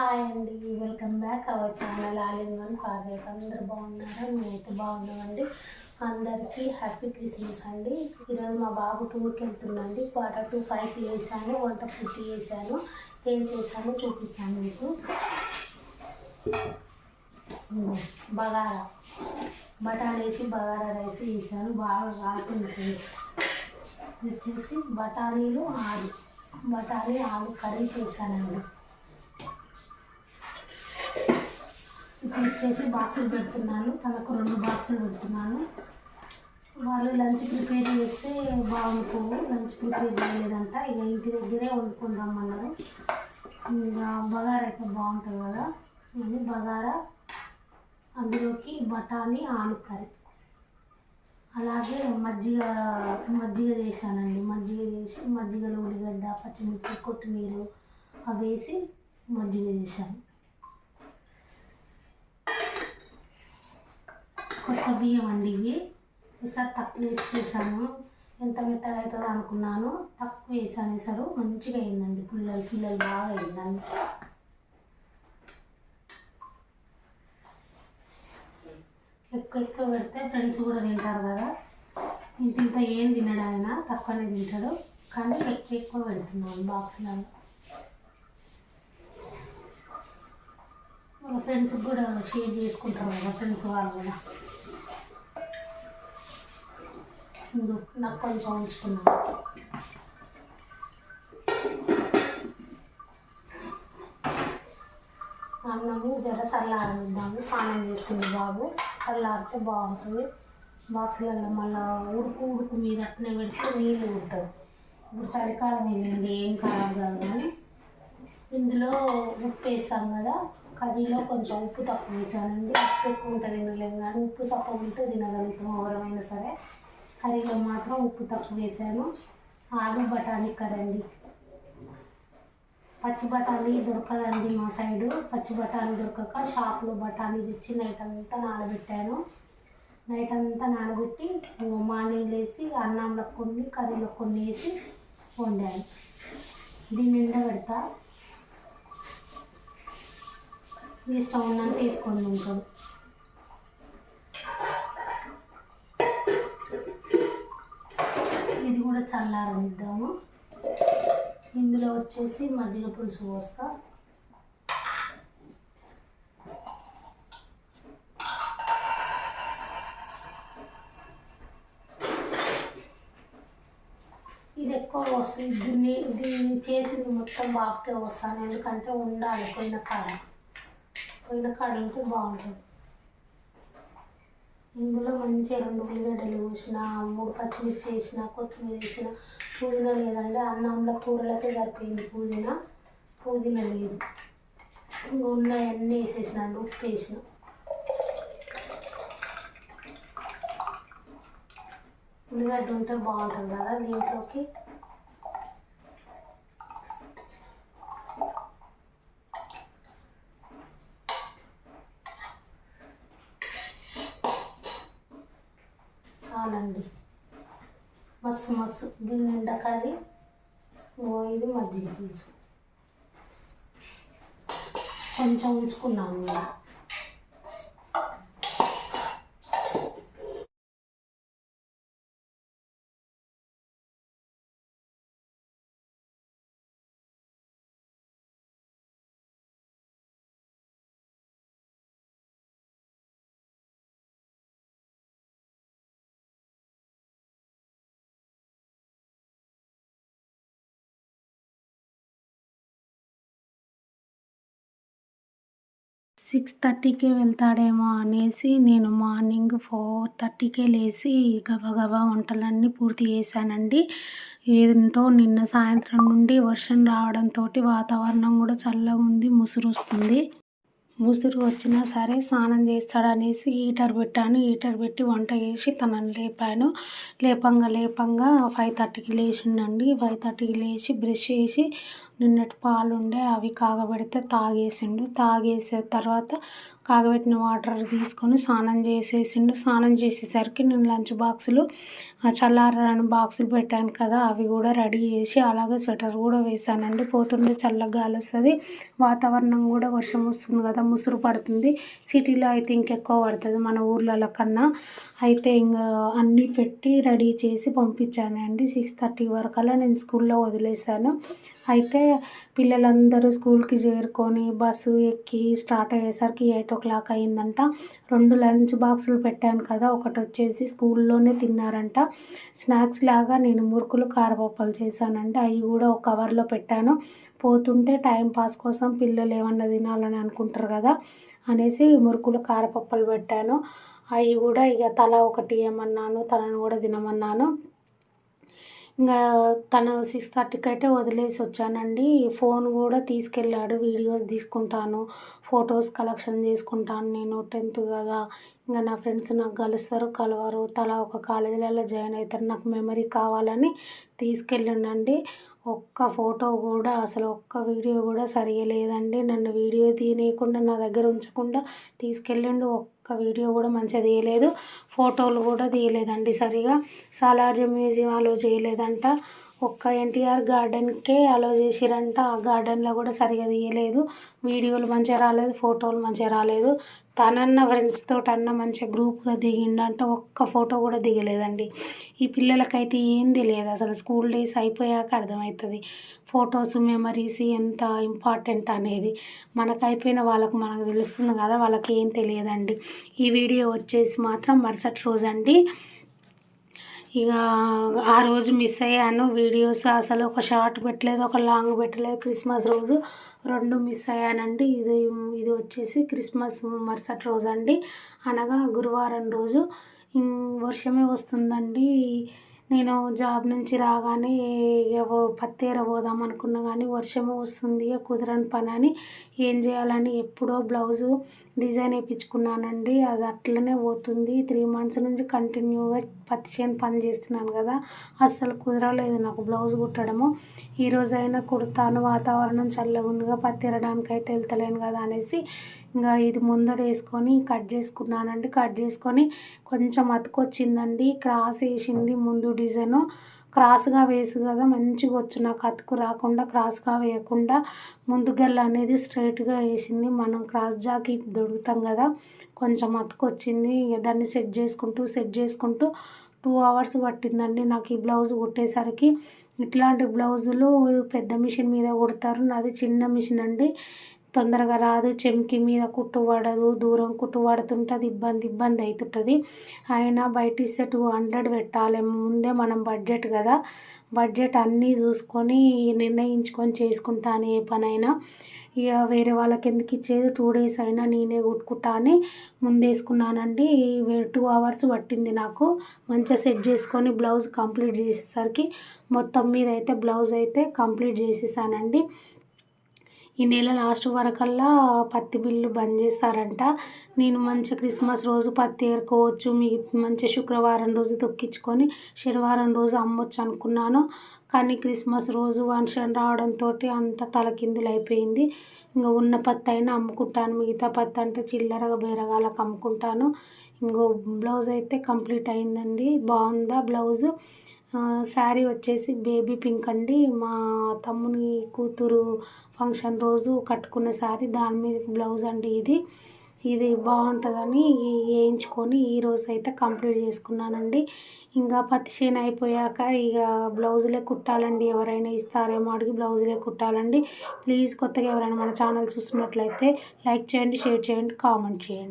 Hi అండి welcome back our channel all in one father అందరూ బాగున్నారా? నేనైతే బాగున్నామండి. అందరికీ హ్యాపీ క్రిస్మస్ అండి. ఈరోజు మా బాబు టూర్కి వెళ్తున్నాండి క్వార్టర్ టు ఫైవ్కి వేసాను వంట పూర్తి చేశాను. ఏం చేశానో చూపిస్తాను మీకు. బగారా. బఠాలు వేసి బగారా రైస్ వేసాను బాగా కాలుతుంది ఫ్రెండ్స్. వచ్చేసి బఠానీలు ఆలు. బఠానీ ఆలు కర్రీ చేశానండి. ఇప్పుడు వచ్చేసి బాక్సులు పెడుతున్నాను. తనకు రెండు బాక్సులు పెడుతున్నాను. వాళ్ళు లంచ్ ప్రిపేర్ చేస్తే బాగుంటుంది లంచ్ ప్రిపేర్ చేయలేదంట. ఇక ఇంటి దగ్గరే వండుకొని రమ్మన్నారు. ఇంకా బగారా అయితే బాగుంటుంది కదా. అని బగారా అందులోకి బఠానీ ఆలు కర్రీ. అలాగే మజ్జిగ మజ్జిగ చేశానండి. మజ్జిగ చేసి మజ్జిగలో ఉల్లిగడ్డ పచ్చిమిర్చి కొత్తిమీర అవి వేసి మజ్జిగ చేశాను. కొత్త బియ్యం అండి ఇవి ఈసారి తక్కువ వేసి చేశాను. ఎంత మెత్తగా అవుతుందో అనుకున్నాను. తక్కువ వేసాను ఈసారి. మంచిగా అయిందండి. పుల్లలు పిల్లలు బాగా అయిందండి. ఎక్కువ ఎక్కువ పెడితే ఫ్రెండ్స్ కూడా తింటారు కదా. ఇంత ఇంత ఏం తినడు ఆయన. తక్కువనే తింటాడు. కానీ ఎక్కువ ఎక్కువ పెడుతున్నాను బాక్స్లలో. వాళ్ళ ఫ్రెండ్స్ కూడా షేర్ చేసుకుంటారు కదా ఫ్రెండ్స్ వాళ్ళు కూడా. నాకు కొంచెం ఉంచుకున్నాను. అన్నము జర చల్లారనిద్దాము స్నానం చేస్తుంది బాబు. చల్లారితే బాగుంటుంది. బాక్సులలో మళ్ళీ ఉడుకు ఉడుకు మీద అట్నే పెడితే నీళ్ళు ఉంటుంది ఇప్పుడు చలికాలం వెళ్ళింది ఏం ఖరాబ్ కాదు. కానీ ఇందులో ఉప్పు వేసాం కదా కర్రీలో కొంచెం ఉప్పు తక్కువ వేసానండి. ఉప్పు ఎక్కువ ఉంటుంది తినలేం కానీ ఉప్పు సప్ప ఉంటే తినగలుగుతాం ఎవరమైనా సరే. కర్రీలో మాత్రం ఉప్పు తక్కువ వేసాను. ఆలు బఠానీ కర్రీ పచ్చి బఠానీ దొరకదండి మా సైడు. పచ్చి బఠానీ దొరకక షాప్లో బఠానీ తెచ్చి నైట్ అంతా నానబెట్టాను. నైట్ అంతా నానబెట్టి మార్నింగ్ లేసి అన్నంలో కొన్ని కర్రీలో కొన్ని వేసి వండాను. దీన్ని నిండా పెడతా ఇష్టం ఉన్నంత వేసుకొని ఉంటాడు ఇది కూడా చల్లారనిద్దాము. ఇందులో వచ్చేసి మజ్జిగ పులుసు పోస్తా. ఇది ఎక్కువ వస్తుంది దీన్ని దీన్ని చేసింది మొత్తం బాబుకే వస్తాను ఎందుకంటే ఉండాలి. పోయిన కాడ పోయిన కాడ ఉంటే బాగుంటుంది. ఇందులో మంచిగా రెండు ఉల్లిగడ్డలు పోసిన మూడు పచ్చిమిర్చి వేసిన కొత్తిమీర వేసిన పుదీనా లేదంటే అన్నంలో కూరలకే సరిపోయింది పుదీనా. పుదీనా లేదు. ఉన్నాయన్నీ వేసేసిన ఉప్పు వేసిన. ఉల్లిగడ్డ ఉంటే బాగుంటుంది కదా దీంట్లోకి. అవునండి. మస్తు మస్తు. దీని నిండా కర్రీ ఓ ఇది మజ్జిగ పులుసు. కొంచెం ఉంచుకున్నాను నేను. సిక్స్ థర్టీకే వెళ్తాడేమో అనేసి నేను మార్నింగ్ ఫోర్ థర్టీకే లేచి గబగబా వంటలన్నీ పూర్తి చేశానండి. ఏంటో నిన్న సాయంత్రం నుండి వర్షం రావడంతో వాతావరణం కూడా చల్లగా ఉంది ముసురు వస్తుంది ముసురు వచ్చినా సరే స్నానం చేస్తాడనేసి హీటర్ పెట్టాను. హీటర్ పెట్టి వంట చేసి తనని లేపాను. లేపంగా లేపంగా ఫైవ్ థర్టీకి లేచిండండి. ఫైవ్ థర్టీకి లేచి బ్రష్ చేసి నిన్నటి పాలు ఉండే అవి కాగబెడితే తాగేసిండు. తాగేసిన తర్వాత కాగబెట్టిన వాటర్ తీసుకొని స్నానం చేసేసిండు. స్నానం చేసేసరికి నేను లంచ్ బాక్సులు చల్లారని బాక్సులు పెట్టాను కదా అవి కూడా రెడీ చేసి అలాగే స్వెటర్ కూడా వేసానండి పోతుంటే చల్లగా గాలి వస్తుంది వాతావరణం కూడా వర్షం వస్తుంది కదా ముసురు పడుతుంది. సిటీలో అయితే ఇంకెక్కువ పడుతుంది మన ఊర్లలో కన్నా. అయితే ఇంకా అన్నీ పెట్టి రెడీ చేసి పంపించానండి. సిక్స్ థర్టీ వరకల్లా నేను స్కూల్లో వదిలేసాను అయితే పిల్లలందరూ స్కూల్కి చేరుకొని బస్సు ఎక్కి స్టార్ట్ అయ్యేసరికి ఎయిట్ ఓ క్లాక్ అయిందంట రెండు లంచ్ బాక్సులు పెట్టాను కదా ఒకటి వచ్చేసి స్కూల్లోనే తిన్నారంట. స్నాక్స్ లాగా నేను మురుకులు కారపప్పలు చేశానంటే అవి కూడా ఒక కవర్లో పెట్టాను. పోతుంటే టైం పాస్ కోసం పిల్లలు ఏమన్నా తినాలని అనుకుంటారు కదా అనేసి మురుకులు కారపప్పలు పెట్టాను. అవి కూడా ఇక తల ఒకటి ఏమన్నాను తనను కూడా తినమన్నాను. ఇంకా తను సిక్స్ థర్టీకి అయితే వదిలేసి వచ్చానండి ఫోన్ కూడా తీసుకెళ్ళాడు వీడియోస్ తీసుకుంటాను ఫొటోస్ కలెక్షన్ చేసుకుంటాను నేను టెన్త్ కదా. ఇంకా నా ఫ్రెండ్స్ నాకు కలుస్తారు కలవరు తలా ఒక కాలేజీలలో జాయిన్ అవుతారు నాకు మెమరీ కావాలని తీసుకెళ్ళండి ఒక్క ఫోటో కూడా అసలు ఒక్క వీడియో కూడా సరిగా లేదండి. నన్ను వీడియో తీయనీయకుండా నా దగ్గర ఉంచకుండా తీసుకెళ్ళిండు ఒక్క వీడియో కూడా మంచిగా తీయలేదు. ఫోటోలు కూడా తీయలేదండి సరిగా. సాలార్జీ మ్యూజియం అలో చేయలేదంట. ఒక్క ఎన్టీఆర్ గార్డెన్కే అలో చేసిరంట. ఆ గార్డెన్లో కూడా సరిగా తీయలేదు. వీడియోలు మంచిగా రాలేదు ఫోటోలు మంచిగా రాలేదు. తనన్న ఫ్రెండ్స్ తోటి అన్న మంచిగా గ్రూప్గా దిగిండంట. ఒక్క ఫోటో కూడా దిగలేదండి. ఈ పిల్లలకైతే ఏం తెలియదు అసలు స్కూల్ డేస్ అయిపోయాక అర్థమవుతుంది. ఫొటోస్ మెమరీస్ ఎంత ఇంపార్టెంట్ అనేది. మనకు అయిపోయిన వాళ్ళకు మనకు తెలుస్తుంది కదా. వాళ్ళకి ఏం తెలియదండి. ఈ వీడియో వచ్చేసి మాత్రం మరుసటి రోజు అండి ఇక ఆ రోజు మిస్ అయ్యాను. వీడియోస్ అసలు ఒక షార్ట్ పెట్టలేదు ఒక లాంగ్ పెట్టలేదు. క్రిస్మస్ రోజు రెండు మిస్ అయ్యానండి. ఇది ఇది వచ్చేసి క్రిస్మస్ మరుసటి రోజు అండి అనగా గురువారం రోజు వర్షమే వస్తుందండి. నేను జాబ్ నుంచి రాగానే పత్తి ఏరబోదాం అనుకున్నా కానీ వర్షము వస్తుంది కుదరని పని అని ఏం చేయాలని ఎప్పుడో బ్లౌజు డిజైన్ వేయించుకున్నానండి. అది అట్లనే పోతుంది. త్రీ మంత్స్ నుంచి కంటిన్యూగా పత్తి చేను పని చేస్తున్నాను కదా అస్సలు కుదరలేదు నాకు బ్లౌజ్ కుట్టడము. ఈరోజైనా కుడతాను వాతావరణం చల్లగా ఉందిగా పత్తి ఎరడానికి అయితే వెళ్తలేను కదా అనేసి ఇంకా ఇది ముందర వేసుకొని కట్ చేసుకున్నానండి. కట్ చేసుకొని కొంచెం అతుకొచ్చిందండి. క్రాస్ వేసింది ముందు డిజైను. క్రాస్గా వేసు కదా మంచిగా వచ్చు. నాకు అతుకు రాకుండా క్రాస్గా వేయకుండా ముందు గల్ల అనేది స్ట్రైట్గా వేసింది. మనం క్రాస్ జాకెట్ దొరుకుతాం కదా కొంచెం అతుకొచ్చింది. దాన్ని సెట్ చేసుకుంటూ సెట్ చేసుకుంటూ టూ అవర్స్ పట్టిందండి నాకు ఈ బ్లౌజ్ కుట్టేసరికి. ఇట్లాంటి బ్లౌజులు పెద్ద మిషన్ మీద కుడతారు. నాది చిన్న మిషన్ అండి. తొందరగా రాదు. చెంకి మీద కుట్టు పడదు దూరం కుట్టు పడుతుంటుంది ఇబ్బంది ఇబ్బంది అవుతుంటుంది అయినా బయట ఇస్తే టూ హండ్రెడ్ పెట్టాలి. ముందే మనం బడ్జెట్ కదా. బడ్జెట్ అన్నీ చూసుకొని నిర్ణయించుకొని చేసుకుంటాను ఏ పనైనా. ఇక వేరే వాళ్ళకి ఎందుకు ఇచ్చేది? టూ డేస్ అయినా నేనే కుట్టుకుంటా అని ముందేసుకున్నానండి టూ అవర్స్ పట్టింది నాకు. మంచిగా సెట్ చేసుకొని బ్లౌజ్ కంప్లీట్ చేసేసరికి మొత్తం మీద అయితే బ్లౌజ్ అయితే కంప్లీట్ చేసేసానండి. ఈ నెల లాస్ట్ వరకల్లా పత్తి బిల్లు బంద్ చేస్తారంట. నేను మంచిగా క్రిస్మస్ రోజు పత్తి ఏరుకోవచ్చు మీ మంచి శుక్రవారం రోజు తొక్కించుకొని శనివారం రోజు అమ్మొచ్చు అనుకున్నాను. కానీ క్రిస్మస్ రోజు వర్షం రావడంతో అంత తలకిందులు అయిపోయింది ఇంకా ఉన్న పత్తి అయినా అమ్ముకుంటాను మిగతా పత్తి అంటే చిల్లరగా బేరగాలకు అమ్ముకుంటాను. ఇంకో బ్లౌజ్ అయితే కంప్లీట్ అయిందండి. బాగుందా బ్లౌజు? శారీ వచ్చేసి బేబీ పింక్ అండి. మా తమ్ముని కూతురు ఫంక్షన్ రోజు కట్టుకున్న శారీ దాని మీద బ్లౌజ్ అండి ఇది. ఇది బాగుంటుందని వేయించుకొని ఈరోజు అయితే కంప్లీట్ చేసుకున్నానండి. ఇంకా పత్తి చేను అయిపోయాక ఇక బ్లౌజులే కుట్టాలండి. ఎవరైనా ఇస్తారేమో అడిగి బ్లౌజులే కుట్టాలండి. ప్లీజ్ కొత్తగా ఎవరైనా మన ఛానల్ చూస్తున్నట్లయితే లైక్ చేయండి షేర్ చేయండి కామెంట్ చేయండి.